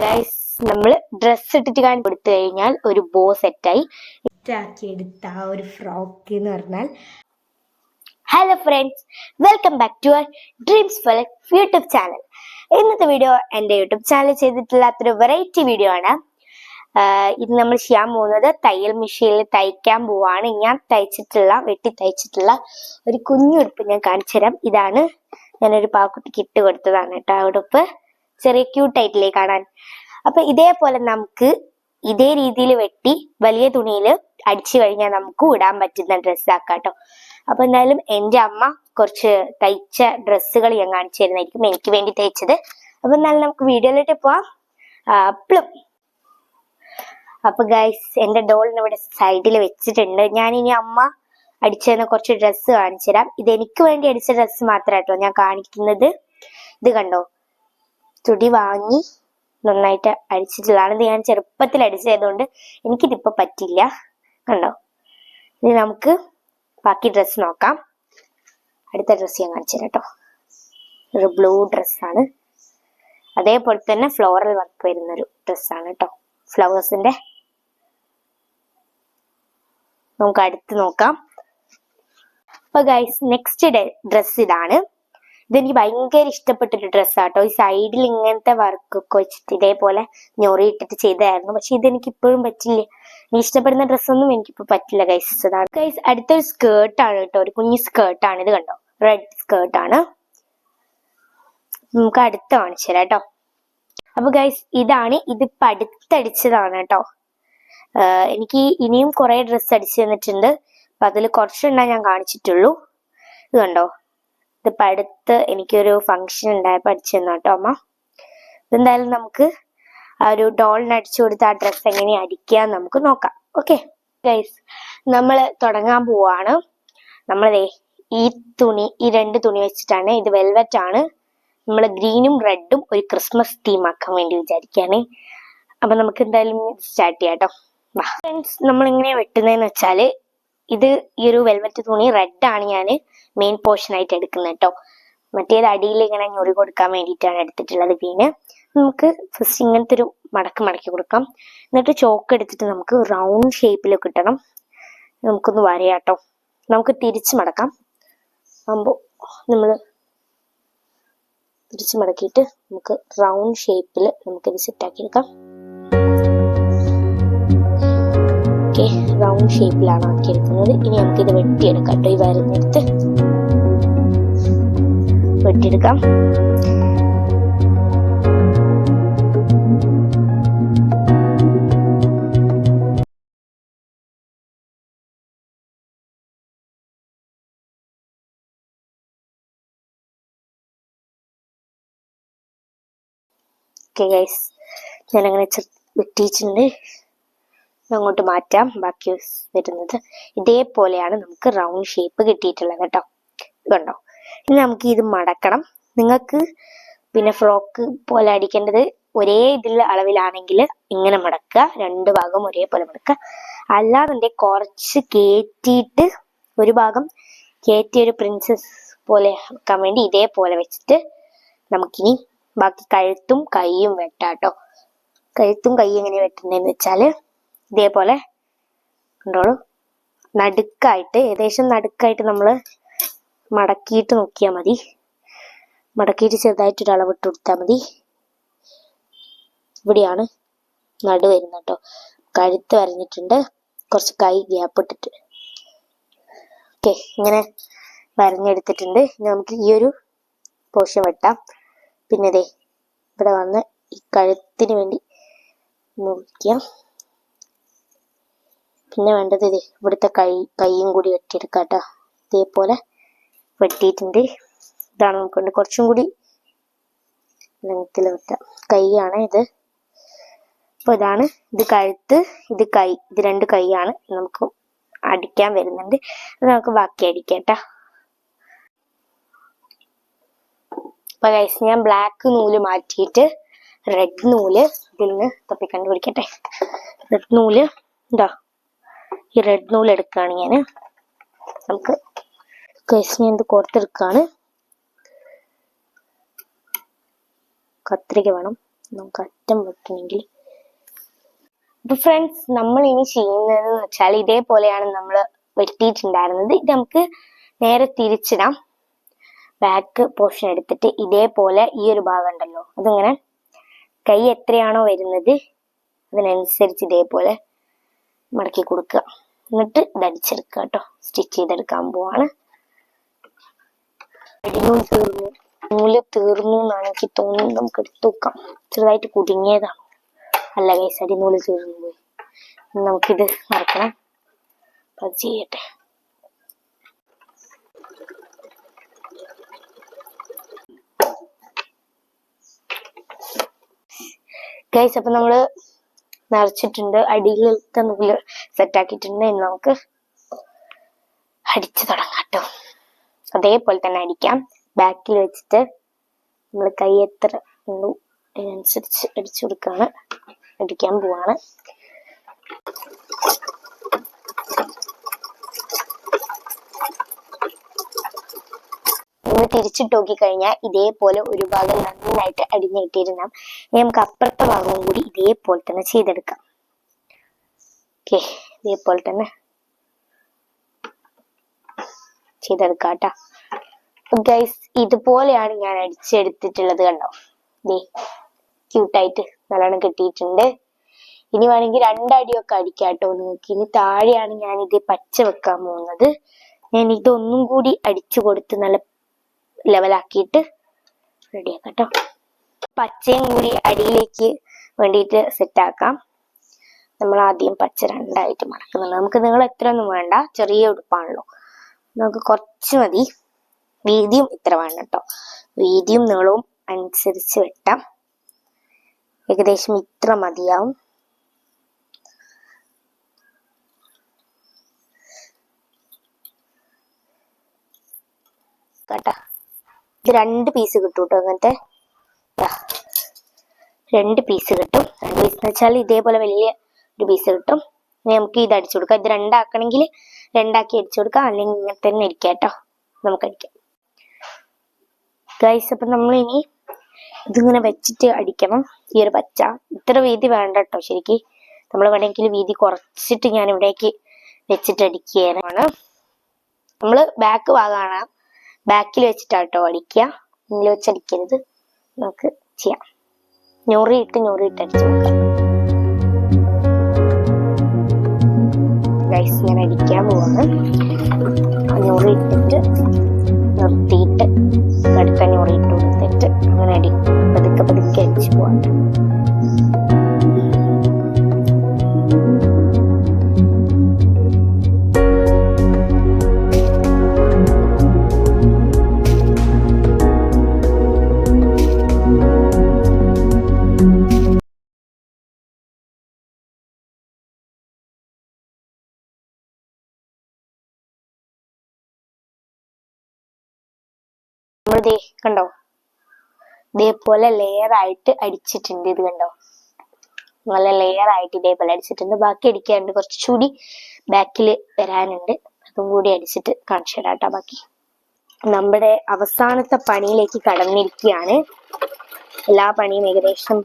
Guys നമ്മൾ dress ഇട്ടിട്ട് കാണി കൊടുത്തു കഴിഞ്ഞാൽ ഒരു ബോ സെറ്റായി ആക്കി എടുത്ത ആ ഒരു ഫ്രോക്ക് എന്ന് പറഞ്ഞാൽ hello friends welcome back to our dreams for YouTube channel ഇന്നത്തെ വീഡിയോ എന്റെ യൂട്യൂബ് ചാനൽ ചെയ്തിട്ടില്ലാത്തൊരു വെറൈറ്റി വീഡിയോ ആണ്. ഇത് നമ്മൾ ചെയ്യാൻ പോകുന്നത് തയ്യൽ മെഷീനിൽ തയ്ക്കാൻ പോവാണ്. ഞാൻ തയ്ച്ചിട്ടുള്ള വെട്ടി തയ്ച്ചിട്ടുള്ള ഒരു കുഞ്ഞുടുപ്പ് ഞാൻ കാണിച്ചു തരാം ഇതാണ് ഞാനൊരു പാക്കുട്ടിക്ക് ഇട്ട് കൊടുത്തതാണ് കേട്ടോ ആ ഉടുപ്പ്. ചെറിയ ക്യൂട്ടായിട്ടില്ലേ കാണാൻ. അപ്പൊ ഇതേപോലെ നമുക്ക് ഇതേ രീതിയിൽ വെട്ടി വലിയ തുണിയിൽ അടിച്ചു കഴിഞ്ഞാൽ നമുക്ക് ഇടാൻ പറ്റുന്ന ഡ്രസ്സ് ആക്കാം കേട്ടോ അപ്പൊ എന്തായാലും എന്റെ അമ്മ കുറച്ച് തയ്ച്ച ഡ്രസ്സുകൾ ഞാൻ കാണിച്ചു തരുന്നതായിരിക്കും എനിക്ക് വേണ്ടി തയ്ച്ചത്. അപ്പൊ എന്നാലും നമുക്ക് വീഡിയോയിലോട്ട് പോവാം. അപ്പളും. അപ്പൊ ഗൈസ് എന്റെ ഡോളിന് ഇവിടെ സൈഡിൽ വെച്ചിട്ടുണ്ട്. ഞാൻ ഇനി അമ്മ അടിച്ചതിന് കുറച്ച് ഡ്രസ്സ് കാണിച്ചു തരാം. ഇത് എനിക്ക് വേണ്ടി അടിച്ച ഡ്രസ്സ് മാത്രമായിട്ടോ ഞാൻ കാണിക്കുന്നത്. ഇത് കണ്ടോ? തുടി വാങ്ങി നന്നായിട്ട് അടിച്ചിട്ടുള്ളതാണ്. ഇത് ഞാൻ ചെറുപ്പത്തിൽ അടിച്ചതുകൊണ്ട് എനിക്കിതിപ്പോ പറ്റില്ല കണ്ടോ? ഇനി നമുക്ക് ബാക്കി ഡ്രസ്സ് നോക്കാം. അടുത്ത ഡ്രസ്സ് ഞാൻ കാണിച്ചു കേട്ടോ. ഒരു ബ്ലൂ ഡ്രസ്സാണ് അതേപോലെ തന്നെ ഫ്ലോറൽ വർക്ക് വരുന്നൊരു ഡ്രസ്സാണ് കേട്ടോ. ഫ്ലവേഴ്സിന്റെ നമുക്ക് അടുത്ത് നോക്കാം. അപ്പൊ ഗൈസ് നെക്സ്റ്റ് ഡ്രസ് ഇതാണ്. ഇതെനിക്ക് ഭയങ്കര ഇഷ്ടപ്പെട്ടൊരു ഡ്രസ്സാട്ടോ. ഈ സൈഡിൽ ഇങ്ങനത്തെ വർക്കൊക്കെ വെച്ചിട്ട് ഇതേപോലെ ഞൊറി ഇട്ടിട്ട് ചെയ്തായിരുന്നു. പക്ഷെ ഇതെനിക്ക് ഇപ്പോഴും പറ്റില്ല. നീ ഇഷ്ടപ്പെടുന്ന ഡ്രസ്സൊന്നും എനിക്കിപ്പോ പറ്റില്ല ഗൈസ് അതാണ്. ഗൈസ് അടുത്തൊരു സ്കേർട്ടാണ് കേട്ടോ. ഒരു കുഞ്ഞു സ്കേർട്ടാണ് ഇത് കണ്ടോ? റെഡ് സ്കേർട്ടാണ് നമുക്ക് അടുത്ത് കാണിച്ചു തരാം കേട്ടോ. അപ്പൊ ഗൈസ് ഇതാണ്. ഇതിപ്പോ അടുത്തടിച്ചതാണ് കേട്ടോ. എനിക്ക് ഇനിയും കുറെ ഡ്രസ്സ് അടിച്ചു തന്നിട്ടുണ്ട്. അപ്പൊ അതിൽ കുറച്ചുണ്ടാ ഞാൻ കാണിച്ചിട്ടുള്ളൂ. ഇത് കണ്ടോ? ഇതിപ്പോ അടുത്ത് എനിക്കൊരു ഫംഗ്ഷൻ ഉണ്ടായപ്പോ അടിച്ചു കേട്ടോ അമ്മ. എന്തായാലും നമുക്ക് ആ ഒരു ഡോളിന് അടിച്ചു കൊടുത്ത ആ ഡ്രസ്സ് എങ്ങനെ അടിക്കുക നമുക്ക് നോക്കാം. ഓക്കെ ഗൈസ് നമ്മൾ തുടങ്ങാൻ പോവാണ്. നമ്മളതേ ഈ തുണി ഈ രണ്ട് തുണി വെച്ചിട്ടാണ് ഇത് വെൽവെറ്റ് ആണ്. നമ്മൾ ഗ്രീനും റെഡും ഒരു ക്രിസ്മസ് തീം ആക്കാൻ വേണ്ടി വിചാരിക്കുകയാണ് അപ്പൊ നമുക്ക് എന്തായാലും സ്റ്റാർട്ട് ചെയ്യാം കേട്ടോ. ഫ്രണ്ട്സ് നമ്മൾ ഇങ്ങനെ വെട്ടുന്നതെന്ന് വെച്ചാൽ ഇത് ഈ ഒരു വെൽവെറ്റ് തുണി റെഡ് ആണ് ഞാൻ മെയിൻ പോർഷൻ ആയിട്ട് എടുക്കുന്നത് കേട്ടോ മറ്റേത് അടിയിൽ ഇങ്ങനെ ഞൊറി കൊടുക്കാൻ വേണ്ടിയിട്ടാണ് എടുത്തിട്ടുള്ളത് ഗ്രീന് നമുക്ക് ഫസ്റ്റ് ഇങ്ങനത്തെ ഒരു മടക്ക് മടക്കി കൊടുക്കാം. എന്നിട്ട് ചോക്ക് എടുത്തിട്ട് നമുക്ക് റൗണ്ട് ഷേപ്പിൽ കിട്ടണം. നമുക്കൊന്ന് വരയാട്ടോ നമുക്ക് തിരിച്ച് മടക്കാം. ആകുമ്പോൾ നമ്മൾ തിരിച്ച് മടക്കിയിട്ട് നമുക്ക് റൗണ്ട് ഷേപ്പിൽ നമുക്കിത് സെറ്റാക്കി എടുക്കാം. റൗണ്ട് ഷേപ്പിലാണ് ആക്കിയെടുക്കുന്നത്. ഇനി നമുക്ക് നമുക്കിത് വെട്ടിയെടുക്കാം കേട്ടോ. ഈ വരുന്നെടുത്ത് വെട്ടിയെടുക്കാം. ഞാനങ്ങനെ വെട്ടിയിട്ടുണ്ട്. ഇത് അങ്ങോട്ട് മാറ്റാം. ബാക്കി വരുന്നത് ഇതേപോലെയാണ് നമുക്ക് റൗണ്ട് ഷേപ്പ് കിട്ടിയിട്ടുള്ളത് കേട്ടോ. കണ്ടോ? ഇനി നമുക്ക് ഇത് മടക്കണം. നിങ്ങൾക്ക് പിന്നെ ഫ്രോക്ക് പോലെ അടിക്കേണ്ടത് ഒരേ ഇതിൽ അളവിലാണെങ്കിൽ ഇങ്ങനെ മടക്കുക. രണ്ട് ഭാഗം ഒരേപോലെ മടക്കുക. അല്ലാതെ കുറച്ച് കയറ്റിയിട്ട് ഒരു ഭാഗം കയറ്റിയ ഒരു പ്രിൻസസ് പോലെ വെക്കാൻ വേണ്ടി ഇതേപോലെ വെച്ചിട്ട് നമുക്കിനി ബാക്കി കഴുത്തും കൈയും വെട്ടാട്ടോ. കഴുത്തും കൈ എങ്ങനെ വെട്ടുന്നതെന്ന് വെച്ചാൽ ഇതേപോലെ കണ്ടോളൂ. നടുക്കായിട്ട് ഏകദേശം നടുക്കായിട്ട് നമ്മൾ മടക്കിയിട്ട് നോക്കിയാൽ മതി. മടക്കിയിട്ട് ചെറുതായിട്ട് ഒരു അളവിട്ട് കൊടുത്താൽ മതി. ഇവിടെയാണ് നടു വരുന്നത് കേട്ടോ കഴുത്ത് വരഞ്ഞിട്ടുണ്ട്. കുറച്ച് കൈ ഗ്യാപ്പ് ഇട്ടിട്ട്. ഓക്കെ ഇങ്ങനെ വരഞ്ഞെടുത്തിട്ടുണ്ട്. ഇനി നമുക്ക് ഈ ഒരു പോഷൻ വെട്ടാം. പിന്നെ ദേ ഇവിടെ വന്ന് ഈ കഴുത്തിന് വേണ്ടി മുറിക്കാം. പിന്നെ വേണ്ടത് ഇത് ഇവിടുത്തെ കൈ കൈയും കൂടി വെട്ടിയെടുക്കാം കേട്ടോ ഇതേപോലെ വെട്ടിയിട്ടുണ്ട്. ഇതാണ് നമുക്ക് കുറച്ചും കൂടി ലെങ്ത്തിൽ വെട്ടാം. കൈയാണ് ഇത്. അപ്പോൾ ഇതാണ് ഇത് കഴുത്ത് ഇത് കൈ ഇത് രണ്ട് കൈയാണ് നമുക്ക് അടിക്കാൻ വരുന്നുണ്ട്. അത് നമുക്ക് ബാക്കി അടിക്കാം കേട്ടോ അപ്പോൾ ഗൈസ് ഞാൻ ബ്ലാക്ക് നൂൽ മാറ്റിയിട്ട് റെഡ് നൂൽ ഇതിൽ നിന്ന് തപ്പി കണ്ടുപിടിക്കട്ടെ റെഡ് നൂൽ എന്താ ഈ റെഡ് നൂൽ എടുക്കുകയാണ് ഞാൻ നമുക്ക് ഗൈസ് എന്ത് കോർത്തെടുക്കുകയാണ് കത്രിക വേണം. നമുക്ക് അറ്റം വെക്കണമെങ്കിൽ. അപ്പൊ ഫ്രണ്ട്സ് നമ്മൾ ഇനി ചെയ്യുന്നത് വെച്ചാൽ ഇതേപോലെയാണ് നമ്മൾ വെട്ടിയിട്ടുണ്ടായിരുന്നത്. ഇത് നമുക്ക് നേരെ തിരിച്ചിടാം. ബാക്ക് പോർഷൻ എടുത്തിട്ട് ഇതേപോലെ ഈ ഒരു ഭാഗം ഉണ്ടല്ലോ. അതിങ്ങനെ കൈ എത്രയാണോ വരുന്നത് അതിനനുസരിച്ച് ഇതേപോലെ മടക്കി കൊടുക്കുക. എന്നിട്ട് ഇതടിച്ചെടുക്കുക കേട്ടോ. സ്റ്റിച്ച് ചെയ്തെടുക്കാൻ പോവാണ്. അടിനൂൽ തീർന്നു. നൂൽ തീർന്നു എന്നാണ് എനിക്ക് തോന്നുന്നത്. നമുക്ക് എടുത്തു നോക്കാം. ചെറുതായിട്ട് കുടുങ്ങിയതാണ് അല്ല കൈസ് അടിനൂൽ തീർന്നു പോയി. നമുക്കിത് മറക്കണം. അത് ചെയ്യട്ടെ. ഗൈസ് അപ്പൊ നമ്മൾ നിറച്ചിട്ടുണ്ട് അടിയിലത്തെ നൂൽ സെറ്റ് ആക്കിയിട്ടുണ്ട് ഇനി നമുക്ക് അടിച്ചു തുടങ്ങാം കേട്ടോ. അതേപോലെ തന്നെ അടിക്കാം. ബാക്കിൽ വെച്ചിട്ട് നമ്മൾ കൈ എത്ര ഉള്ളൂ അതിനനുസരിച്ച് അടിച്ചു കൊടുക്കാണ് അടിക്കാൻ പോവാണ്. നമ്മൾ തിരിച്ചിട്ട് ഇതേപോലെ ഒരു ഭാഗം നന്നായിട്ട് അടിഞ്ഞിട്ടിരുന്നാം ഇനി നമുക്ക് അപ്പുറത്തെ ഭാഗവും കൂടി ഇതേപോലെ തന്നെ ചെയ്തെടുക്കാം. ഓക്കെ ഇതേപോലെ തന്നെ ചെയ്തെടുക്കാം കേട്ടോ. ഗൈസ് ഇതുപോലെയാണ് ഞാൻ അടിച്ചെടുത്തിട്ടുള്ളത് കണ്ടോ? ദേ ക്യൂട്ടായിട്ട് നല്ലോണം കിട്ടിയിട്ടുണ്ട്. ഇനി വേണമെങ്കിൽ രണ്ടടിയൊക്കെ അടിക്കാം കേട്ടോ നിങ്ങൾക്ക്. ഇനി താഴെയാണ് ഞാൻ ഇത് പച്ച വെക്കാൻ പോകുന്നത്. ഞാൻ ഇതൊന്നും കൂടി അടിച്ചു കൊടുത്ത് നല്ല ലെവലാക്കിയിട്ട് റെഡിയാക്കാം കേട്ടോ. പച്ചയും കൂടി അടിയിലേക്ക് വേണ്ടിയിട്ട് സെറ്റാക്കാം നമ്മൾ ആദ്യം പച്ച രണ്ടായിട്ട് മടക്കുന്നുണ്ട്. നമുക്ക് നിങ്ങൾ എത്ര ഒന്നും വേണ്ട ചെറിയ ഉടുപ്പാണല്ലോ. നമുക്ക് കുറച്ച് മതി. വീതിയും ഇത്ര വേണം കേട്ടോ. വീതിയും നീളവും അനുസരിച്ച് വെട്ടാം. ഏകദേശം ഇത്ര മതിയാവും. കേട്ടോ. ഇത് രണ്ട് പീസ് കിട്ടും കേട്ടോ അങ്ങനത്തെ രണ്ട് പീസ് കിട്ടും. രണ്ട് പീസ് എന്ന് വെച്ചാൽ ഇതേപോലെ വലിയ ഒരു പീസ് കിട്ടും. ഇനി നമുക്ക് ഇത് അടിച്ചു കൊടുക്കാം. ഇത് രണ്ടാക്കണമെങ്കിൽ രണ്ടാക്കി അടിച്ചു കൊടുക്കാം. അല്ലെങ്കിൽ ഇങ്ങനെ തന്നെ ഇരിക്കാം കേട്ടോ. നമുക്ക് അടിക്കാം. ഗൈസ് അപ്പം നമ്മൾ ഇനി ഇതിങ്ങനെ വെച്ചിട്ട് അടിക്കണം. ഈ ഒരു പച്ച. ഇത്ര വീതി വേണ്ട കേട്ടോ ശരിക്ക്. നമ്മൾ വേണമെങ്കിൽ വീതി കുറച്ചിട്ട് ഞാൻ ഇവിടേക്ക് വെച്ചിട്ട് അടിക്കുകയാണ്. നമ്മൾ ബാക്ക് ഭാഗമാണ്. ബാക്കിൽ വെച്ചിട്ടാട്ടോ അടിക്കുക. മുന്നിൽ വെച്ച് അടിക്കരുത്. നമുക്ക് ചെയ്യാം. ഞൊറിയിട്ട് ഞൊറിയിട്ട് അടിച്ചു നോക്കാം ഗൈസ് ഞാൻ അടിക്കാൻ പോവാണ്. ഞൊറിയിട്ടിട്ട് നിർത്തിയിട്ട് അടുത്ത ഞൊറിയിട്ട് കൊടുത്തിട്ട് അങ്ങനെ അടി പതുക്കെ പതുക്കെ അടിച്ചു പോവാം നമ്മൾ ദേ കണ്ടോ? ഇതേപോലെ ലെയർ ആയിട്ട് അടിച്ചിട്ടുണ്ട് ഇത് കണ്ടോ? നല്ല ലെയർ ആയിട്ട് ഇതേപോലെ അടിച്ചിട്ടുണ്ട്. ബാക്കി അടിക്കാനുണ്ട്. കുറച്ചുകൂടി ബാക്കിൽ വരാനുണ്ട്. അതും കൂടി അടിച്ചിട്ട് കാണിച്ചു തരാം കേട്ടോ ബാക്കി. നമ്മുടെ അവസാനത്തെ പണിയിലേക്ക് കടന്നിരിക്കുകയാണ്. എല്ലാ പണിയും ഏകദേശം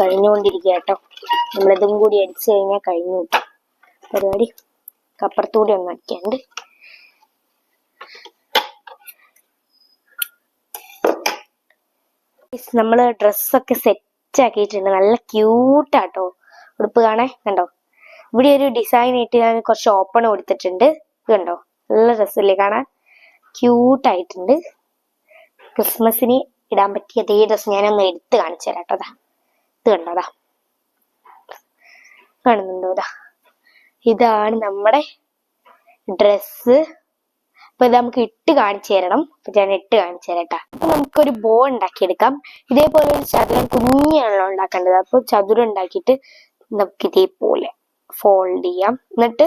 കഴിഞ്ഞുകൊണ്ടിരിക്കുക കേട്ടോ. നമ്മളിതും കൂടി അടിച്ചു കഴിഞ്ഞാൽ കഴിഞ്ഞു. പരിപാടി. അപ്പുറത്തുകൂടി ഒന്ന് അടിക്കാനുണ്ട്. നമ്മൾ ഡ്രസ്സൊക്കെ സെറ്റ് ആക്കിയിട്ടുണ്ട്. നല്ല ക്യൂട്ടാട്ടോ ഉടുപ്പ് കാണേ കണ്ടോ? ഇവിടെ ഒരു ഡിസൈൻ ആയിട്ട് ഞാൻ കുറച്ച് ഓപ്പൺ കൊടുത്തിട്ടുണ്ട്. കണ്ടോ? നല്ല ഡ്രസ്സല്ലേ കാണാൻ? ക്യൂട്ടായിട്ടുണ്ട് ക്രിസ്മസിന് ഇടാൻ പറ്റിയ അതേ ഡ്രസ്സ് ഞാനൊന്ന് എടുത്ത് കാണിച്ചു തരാം കേട്ടോ. ഇത് കണ്ടോതാ കാണുന്നുണ്ടോ ഇതാ ഇതാണ് നമ്മുടെ ഡ്രസ്സ് അപ്പൊ ഇത് നമുക്ക് ഇട്ട് കാണിച്ചു തരണം. അപ്പൊ ഞാൻ ഇട്ട് കാണിച്ചു തരട്ടാ അപ്പൊ നമുക്കൊരു ബോ ഉണ്ടാക്കിയെടുക്കാം. ഇതേപോലെ ഒരു ചതുരം കുഞ്ഞാണല്ലോ ഉണ്ടാക്കേണ്ടത്. അപ്പൊ ചതുരം ഉണ്ടാക്കിയിട്ട് നമുക്ക് ഇതേപോലെ ഫോൾഡ് ചെയ്യാം. എന്നിട്ട്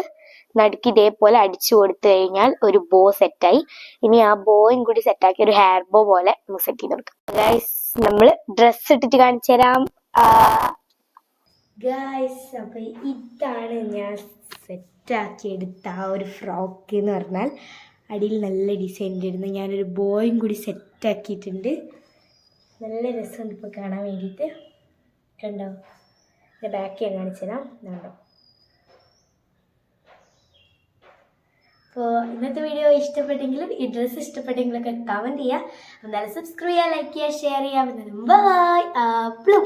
നടുക്ക് ഇതേപോലെ അടിച്ചു കൊടുത്തു കഴിഞ്ഞാൽ ഒരു ബോ സെറ്റായി ഇനി ആ ബോയും കൂടി സെറ്റാക്കി ഒരു ഹെയർ ബോ പോലെ നമുക്ക് സെറ്റ് ചെയ്ത് കൊടുക്കാം. ഗൈസ് നമ്മൾ ഡ്രസ് ഇട്ടിട്ട് കാണിച്ചു തരാം. ഗായ്സ് അപ്പൊ ഇതാണ് ഞാൻ സെറ്റാക്കി എടുത്ത ആ ഒരു ഫ്രോക്ക് എന്ന് പറഞ്ഞാൽ. അടിയിൽ നല്ല ഡിസൈൻ ഉണ്ടായിരുന്നു ഞാനൊരു ബോയും കൂടി സെറ്റാക്കിയിട്ടുണ്ട് നല്ല രസമുണ്ട് ഇപ്പോൾ കാണാൻ വേണ്ടിയിട്ട്. കണ്ടോ? എന്റെ ബാക്ക് ഞാൻ കാണിച്ചു തരാം. കണ്ടോ? അപ്പോൾ ഇന്നത്തെ വീഡിയോ ഇഷ്ടപ്പെട്ടെങ്കിലും ഈ ഡ്രസ്സ് ഇഷ്ടപ്പെട്ടെങ്കിലൊക്കെ കമന്റ് ചെയ്യുക. നല്ല സബ്സ്ക്രൈബ് ചെയ്യുക ലൈക്ക് ചെയ്യുക ഷെയർ ചെയ്യുക. ബൈ പ്ലൂ